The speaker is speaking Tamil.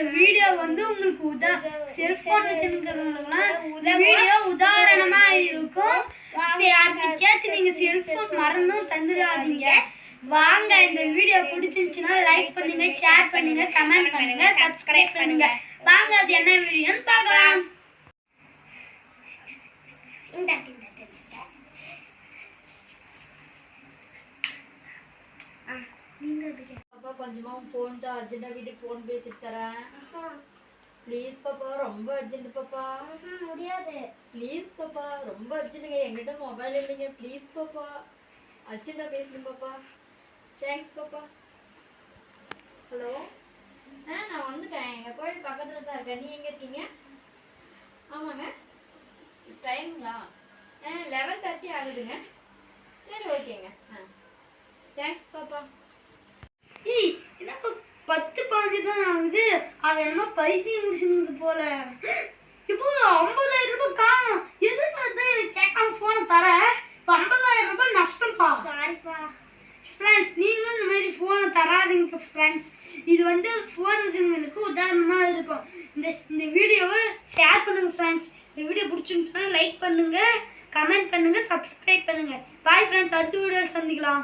இந்த வீடியோ வந்து உங்களுக்கு உதா செல்போன் வச்சிருக்கிறவங்களுக்குலாம் இந்த வீடியோ உதாரணமா இருக்கும். யாருக்காச்சும் நீங்க செல்போன் மறந்தும் தந்துடாதீங்க. வாங்க இந்த வீடியோ பிடிச்சிருந்துச்சுன்னா லைக் பண்ணுங்க ஷேர் பண்ணுங்க கமெண்ட் பண்ணுங்க சப்ஸ்கிரைப் பண்ணுங்க. வாங்க அது என்ன வீடியோன்னு பார்க்கலாம். இந்த இந்த, இந்த, இந்த. ஆ, நீங்க அதுக்கு பாப்பா கொஞ்சமா ஃபோன் தான் அர்ஜென்ட்டா வீட்டுக்கு ஃபோன் பேசிட்டு தரேன். ப்ளீஸ் பாப்பா ரொம்ப அர்ஜென்ட் பாப்பா. முடியாது. ப்ளீஸ் பாப்பா ரொம்ப அர்ஜென்ட்டுங்க என்கிட்ட மொபைல் இல்லைங்க. ப்ளீஸ் பாப்பா. அர்ஜென்ட்டா பேசணும் பாப்பா. தேங்க்ஸ் பாப்பா. ஹலோ ஆ நான் வந்துட்டேன். எங்கள் கோயில் பக்கத்தில் தான் இருக்கேன். நீ எங்கே இருக்கீங்க? ஆமாங்க. டைமுங்களா ஆ லெவன் தேர்ட்டி ஆகுதுங்க. அவன் என்னமோ பைத்தியம் முடிச்சிருந்து போல. இப்போ ஐம்பதாயிரம் ரூபாய் காணும். எதுக்கு எனக்கு கேட்காம ஃபோனை தர? இப்போ ஐம்பதாயிரம் ரூபாய் நஷ்டம்ப்பா சாரிப்பா ஃப்ரெண்ட்ஸ் நீங்களும் இந்த மாதிரி ஃபோனை தராதீங்க ஃப்ரெண்ட்ஸ் இது வந்து ஃபோன் வச்சுருங்களுக்கு உதாரணமாக இருக்கும். இந்த இந்த வீடியோவை ஷேர் பண்ணுங்க ஃப்ரெண்ட்ஸ் இந்த வீடியோ பிடிச்சிருந்துச்சுன்னா லைக் பண்ணுங்க கமெண்ட் பண்ணுங்க சப்ஸ்கிரைப் பண்ணுங்க. பாய் ஃப்ரெண்ட்ஸ் அடுத்த வீடியோவில் சந்திக்கலாம்.